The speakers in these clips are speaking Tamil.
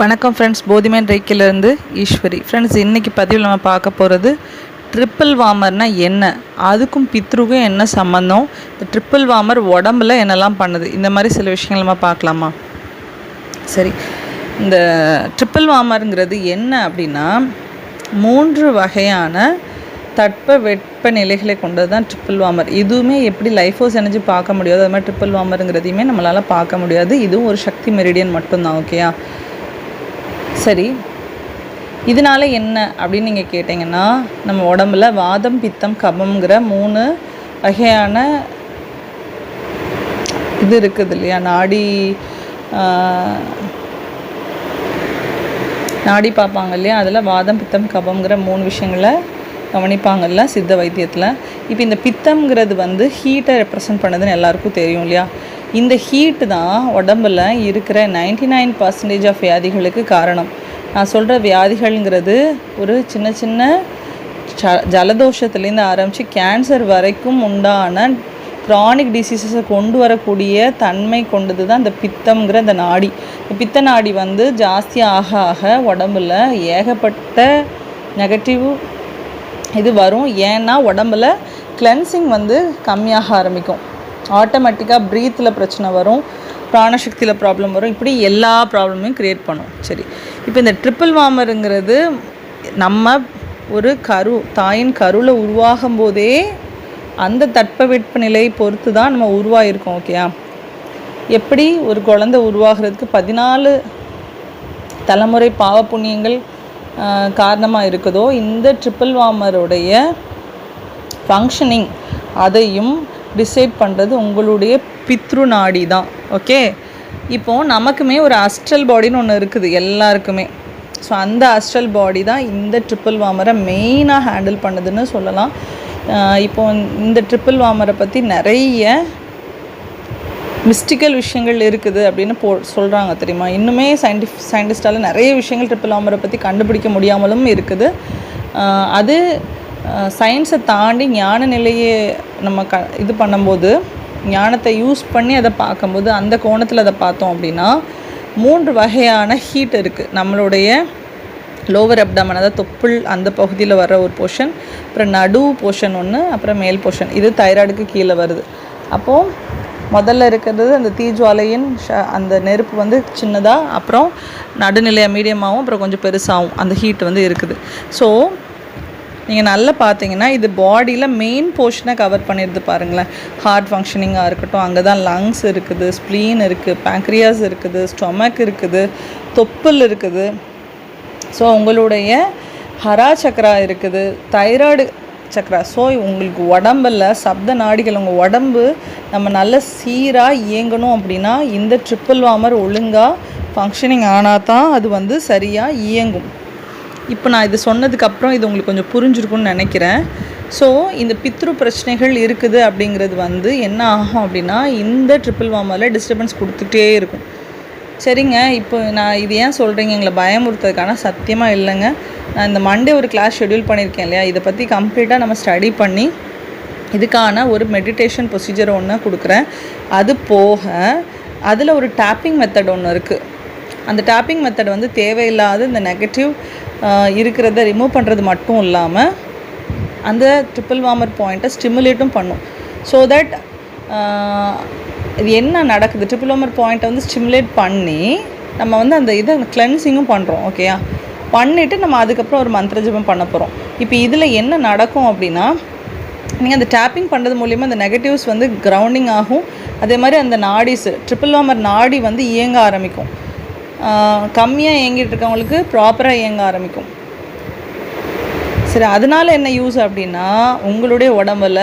வணக்கம் ஃப்ரெண்ட்ஸ் போதிமேன் ரேக்கிலேருந்து ஈஸ்வரி. ஃப்ரெண்ட்ஸ் இன்றைக்கி பதிவில் நம்ம பார்க்க போகிறது ட்ரிப்பிள் வார்மர்னால் என்ன? அதுக்கும் பித்ருக்கும் என்ன சம்மந்தம் இந்த ட்ரிப்பிள் வாமர் உடம்புல என்னெல்லாம் பண்ணுது? இந்த மாதிரி சில விஷயங்கள் நம்ம பார்க்கலாமா? சரி. இந்த ட்ரிப்பிள் வாமருங்கிறது என்ன அப்படின்னா மூன்று வகையான தட்ப வெப்ப நிலைகளை கொண்டது தான் ட்ரிப்பிள் வாமர் இதுவுமே எப்படி லைஃப் ஹவுஸ் எனர்ஜி பார்க்க முடியாது அது மாதிரி ட்ரிப்பிள் வாமருங்கிறதையுமே நம்மளால் பார்க்க முடியாது. இதுவும் ஒரு சக்தி மெரிடியன் மட்டும்தான் ஓகேயா சரி. இதனால என்ன அப்படின்னு நீங்கள் கேட்டிங்கன்னா நம்ம உடம்புல வாதம் பித்தம் கபம்ங்கிற மூணு வகையான இது இருக்குது இல்லையா? நாடி நாடி பார்ப்பாங்க இல்லையா? அதில் வாதம் பித்தம் கபம்ங்கிற மூணு விஷயங்களை கவனிப்பாங்கல்ல சித்த வைத்தியத்தில். இப்போ இந்த பித்தம்ங்கிறது வந்து ஹீட்டை ரெப்ரசன்ட் பண்ணுதுன்னு எல்லாருக்கும் தெரியும் இல்லையா? இந்த ஹீட்டு தான் உடம்புல இருக்கிற 99% நைன் பர்சன்டேஜ் ஆஃப் வியாதிகளுக்கு காரணம். நான் சொல்கிற வியாதிகள்ங்கிறது ஒரு சின்ன சின்ன ஜ ஜலதோஷத்துலேருந்து ஆரம்பித்து கேன்சர் வரைக்கும் உண்டான க்ரானிக் டிசீசஸை கொண்டு வரக்கூடிய தன்மை கொண்டது தான் இந்த பித்தம்ங்கிற இந்த நாடி. பித்த நாடி வந்து ஜாஸ்தி ஆக ஆக உடம்புல ஏகப்பட்ட நெகட்டிவ் இது வரும். ஏன்னா உடம்புல கிளென்சிங் வந்து கம்மியாக ஆரம்பிக்கும். ஆட்டோமேட்டிக்காக ப்ரீத்தில் பிரச்சனை வரும் பிராணசக்தியில் ப்ராப்ளம் வரும். இப்படி எல்லா ப்ராப்ளமையும் க்ரியேட் பண்ணும். சரி. இப்போ இந்த ட்ரிப்பிள் வாமருங்கிறது நம்ம ஒரு கரு தாயின் கருவில் உருவாகும் போதே அந்த தட்பவெட்ப நிலையை பொறுத்து தான் நம்ம உருவாயிருக்கோம் ஓகேயா எப்படி ஒரு குழந்தை உருவாகிறதுக்கு பதினாலு தலைமுறை பாவ புண்ணியங்கள் காரணமாக இருக்குதோ இந்த ட்ரிப்பிள் வாமருடைய ஃபங்க்ஷனிங் அதையும் டிசைட் பண்ணுறது உங்களுடைய பித்ரு நாடி தான் ஓகே இப்போது நமக்குமே ஒரு அஸ்ட்ரல் பாடின்னு ஒன்று இருக்குது எல்லாருக்குமே. ஸோ அந்த அஸ்ட்ரல் பாடி தான் இந்த ட்ரிப்பிள் வாமரை மெயினாக ஹேண்டில் பண்ணுதுன்னு சொல்லலாம். இப்போ இந்த ட்ரிப்பிள் வாமரை பற்றி நிறைய மிஸ்டிக்கல் விஷயங்கள் இருக்குது அப்படின்னு போ சொல்கிறாங்க தெரியுமா? இன்னுமே சயின்டிஃப் சயின்டிஸ்டால் நிறைய விஷயங்கள் ட்ரிப்பிள் வாமரை பற்றி கண்டுபிடிக்க முடியாமலும் இருக்குது. அது சயின்ஸை தாண்டி ஞான நிலையை நம்ம க இது பண்ணும்போது ஞானத்தை யூஸ் பண்ணி அதை பார்க்கும்போது அந்த கோணத்தில் அதை பார்த்தோம் அப்படின்னா மூன்று வகையான ஹீட் இருக்குது நம்மளுடைய லோவர் அப்டமன் அதாவது தொப்புள் அந்த பகுதியில் வர ஒரு போர்ஷன் அப்புறம் நடு போர்ஷன் ஒன்று அப்புறம் மேல் போர்ஷன் இது தைராய்டுக்கு கீழே வருது. அப்போது முதல்ல இருக்கிறது அந்த தீஜ்வாலையின் ஷ அந்த நெருப்பு வந்து சின்னதாக அப்புறம் நடுநிலையாக மீடியமாகவும் அப்புறம் கொஞ்சம் பெருசாகவும் அந்த ஹீட் வந்து இருக்குது. ஸோ நீங்கள் நல்லா பார்த்தீங்கன்னா இது பாடியில் மெயின் போர்ஷனை கவர் பண்ணிடுது பாருங்களேன். ஹார்ட் ஃபங்க்ஷனிங்காக இருக்கட்டும் அங்கே தான் லங்ஸ் இருக்குது ஸ்ப்ளீன் இருக்குது பேங்க்ரியாஸ் இருக்குது ஸ்டொமக் இருக்குது தொப்புள் இருக்குது. ஸோ உங்களுடைய ஹரா சக்கரா இருக்குது தைராய்டு சக்கரா ஸோ உங்களுக்கு உடம்பில் சப்த நாடிகள் உங்கள் உடம்பு நம்ம நல்ல சீராக இயங்கணும் அப்படின்னா இந்த ட்ரிப்பிள் வாமர் ஒழுங்காக ஃபங்க்ஷனிங் ஆனால் தான் அது வந்து சரியாக இயங்கும். இப்போ நான் இது சொன்னதுக்கப்புறம் இது உங்களுக்கு கொஞ்சம் புரிஞ்சிருக்கும்னு நினைக்கிறேன். ஸோ இந்த பித்ரு பிரச்சனைகள் இருக்குது அப்படிங்கிறது வந்து என்ன ஆகும் அப்படின்னா இந்த ட்ரிப்பிள் வாமாவில் டிஸ்டர்பன்ஸ் கொடுத்துட்டே இருக்கும். சரிங்க இப்போ நான் இது ஏன் சொல்கிறீங்க எங்களை பயமுறுத்துறதுக்கான சத்தியமாக இல்லைங்க. நான் இந்த மண்டே ஒரு கிளாஸ் ஷெட்யூல் பண்ணியிருக்கேன் இல்லையா? இதை பற்றி கம்ப்ளீட்டாக நம்ம ஸ்டடி பண்ணி இதுக்கான ஒரு மெடிடேஷன் ப்ரொசீஜர் ஒன்று கொடுக்குறேன். அது போக அதில் ஒரு டேப்பிங் மெத்தட் ஒன்று இருக்குது அந்த டேப்பிங் மெத்தட் வந்து தேவையில்லாத இந்த நெகட்டிவ் இருக்கிறத ரிமூவ் பண்ணுறது மட்டும் இல்லாமல் அந்த ட்ரிப்பிள் வார்மர் பாயிண்ட்டை ஸ்டிமுலேட்டும் பண்ணும். ஸோ தட் இது என்ன நடக்குது? ட்ரிப்பிள் வார்மர் பாயிண்ட்டை வந்து ஸ்டிமுலேட் பண்ணி நம்ம வந்து அந்த இதை கிளென்சிங்கும் பண்ணுறோம் ஓகேயா பண்ணிவிட்டு நம்ம அதுக்கப்புறம் ஒரு மந்திர ஜபம் பண்ண போகிறோம் இப்போ இதில் என்ன நடக்கும் அப்படின்னா நீங்கள் அந்த டேப்பிங் பண்ணுறது மூலிமா அந்த நெகட்டிவ்ஸ் வந்து கிரவுண்டிங் ஆகும். அதே மாதிரி அந்த நாடிஸ் ட்ரிப்பிள் வார்மர் நாடி வந்து இயங்க ஆரம்பிக்கும். கம்மியாக இயங்கிட்டு இருக்கவங்களுக்கு ப்ராப்பராக இயங்க ஆரம்பிக்கும். சரி அதனால என்ன யூஸ் அப்படின்னா உங்களுடைய உடம்புல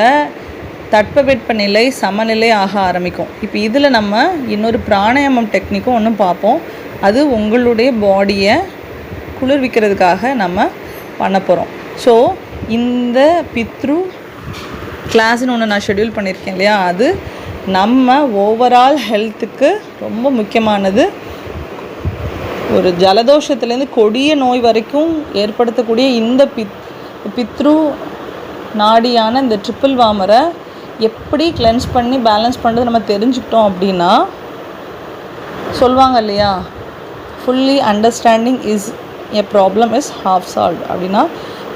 தட்பவெட்ப நிலை சமநிலை ஆக ஆரம்பிக்கும். இப்போ இதில் நம்ம இன்னொரு பிராணாயாமம் டெக்னிக்கும் ஒன்றும் பார்ப்போம். அது உங்களுடைய பாடியை குளிர்விக்கிறதுக்காக நம்ம பண்ண போகிறோம் ஸோ இந்த பித்ரு கிளாஸ்னு ஒன்று நான் ஷெட்யூல் பண்ணியிருக்கேன் இல்லையா? அது நம்ம ஓவரால் ஹெல்த்துக்கு ரொம்ப முக்கியமானது. ஒரு ஜலதோஷத்துலேருந்து கொடிய நோய் வரைக்கும் ஏற்படுத்தக்கூடிய இந்த பித் பித்ரு நாடியான இந்த ட்ரிப்பிள் வாமரை எப்படி கிளென்ஸ் பண்ணி பேலன்ஸ் பண்ணுறது நம்ம தெரிஞ்சுக்கிட்டோம் அப்படின்னா சொல்லுவாங்க இல்லையா? Fully understanding is a problem is half solved அப்படின்னா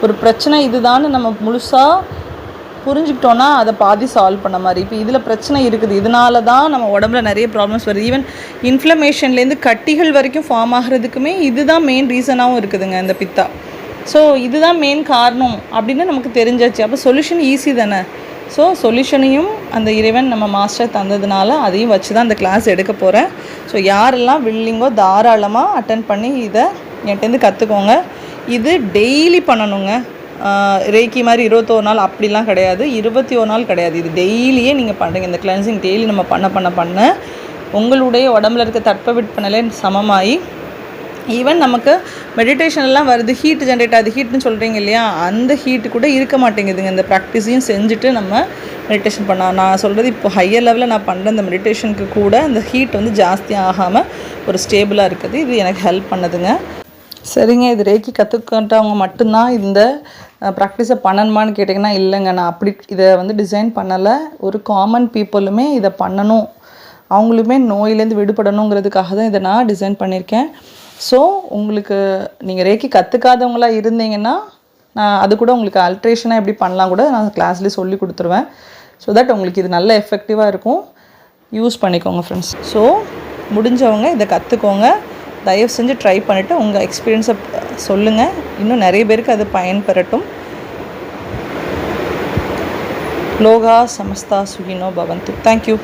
ஒரு பிரச்சனை இதுதான்னு நம்ம முழுசாக புரிஞ்சுக்கிட்டோன்னா அதை பாதி சால்வ் பண்ண மாதிரி. இப்போ இதில் பிரச்சனை இருக்குது. இதனால தான் நம்ம உடம்புல நிறைய ப்ராப்ளம்ஸ் வருது. ஈவன் இன்ஃப்ளமேஷன்லேருந்து கட்டிகள் வரைக்கும் ஃபார்ம் ஆகிறதுக்குமே இதுதான் மெயின் ரீசனாகவும் இருக்குதுங்க இந்த பித்தா. ஸோ இதுதான் மெயின் காரணம் அப்படின்னு நமக்கு தெரிஞ்சாச்சு. அப்போ சொல்யூஷன் ஈஸி தானே? ஸோ சொல்யூஷனையும் அந்த இறைவன் நம்ம மாஸ்டர் தந்ததுனால அதையும் வச்சு தான் அந்த கிளாஸ் எடுக்க போகிறேன் ஸோ யாரெல்லாம் வில்லிங்கோ தாராளமாக அட்டன் பண்ணி இதை என்கிட்டேருந்து கற்றுக்கோங்க இது டெய்லி பண்ணணுங்க. ரேக்கி மாதிரி இருபத்தோரு நாள் அப்படிலாம் கிடையாது. இருபத்தி ஒரு நாள் கிடையாது. இது டெய்லியே நீங்கள் பண்ணுறீங்க இந்த கிளென்சிங் டெய்லி நம்ம பண்ண பண்ண பண்ண. உங்களுடைய உடம்புல இருக்க தட்பவெட்பநிலை சமமாகி ஈவன் நமக்கு மெடிடேஷன் எல்லாம் வருது. ஹீட் ஜென்ரேட் ஆகுது. ஹீட்னு சொல்கிறீங்க இல்லையா? அந்த ஹீட் கூட இருக்க மாட்டேங்குதுங்க. இந்த ப்ராக்டிஸையும் செஞ்சுட்டு நம்ம மெடிடேஷன் பண்ணலாம் நான் சொல்கிறது இப்போ ஹையர் லெவலில் நான் பண்ணுற இந்த மெடிடேஷனுக்கு கூட இந்த ஹீட் வந்து ஜாஸ்தி ஆகாமல் ஒரு ஸ்டேபிளாக இருக்குது. இது எனக்கு ஹெல்ப் பண்ணுதுங்க. சரிங்க. இது ரேக்கி கற்றுக்கிட்டவங்க மட்டும்தான் இந்த ப்ராக்டிஸை பண்ணணுமான்னு கேட்டிங்கன்னா இல்லைங்க. நான் அப்படி இதை வந்து டிசைன் பண்ணலை. ஒரு காமன் பீப்புளுமே இதை பண்ணணும். அவங்களுமே நோயிலேருந்து விடுபடணுங்கிறதுக்காக தான் இதை நான் டிசைன் பண்ணியிருக்கேன். ஸோ உங்களுக்கு நீங்கள் ரேக்கி கற்றுக்காதவங்களா இருந்தீங்கன்னா நான் அது கூட உங்களுக்கு அல்ட்ரேஷனாக எப்படி பண்ணலாம் கூட நான் கிளாஸ்லேயே சொல்லி கொடுத்துருவேன். ஸோ தட் உங்களுக்கு இது நல்ல எஃபெக்டிவாக இருக்கும். யூஸ் பண்ணிக்கோங்க ஃப்ரெண்ட்ஸ் ஸோ முடிஞ்சவங்க இதை கற்றுக்கோங்க தயவு செஞ்சு ட்ரை பண்ணிவிட்டு உங்கள் எக்ஸ்பீரியன்ஸை சொல்லுங்கள் இன்னும் நிறைய பேருக்கு அது பயன்பெறட்டும் லோகா சமஸ்தா சுகினோ பவந்து. தேங்க்யூ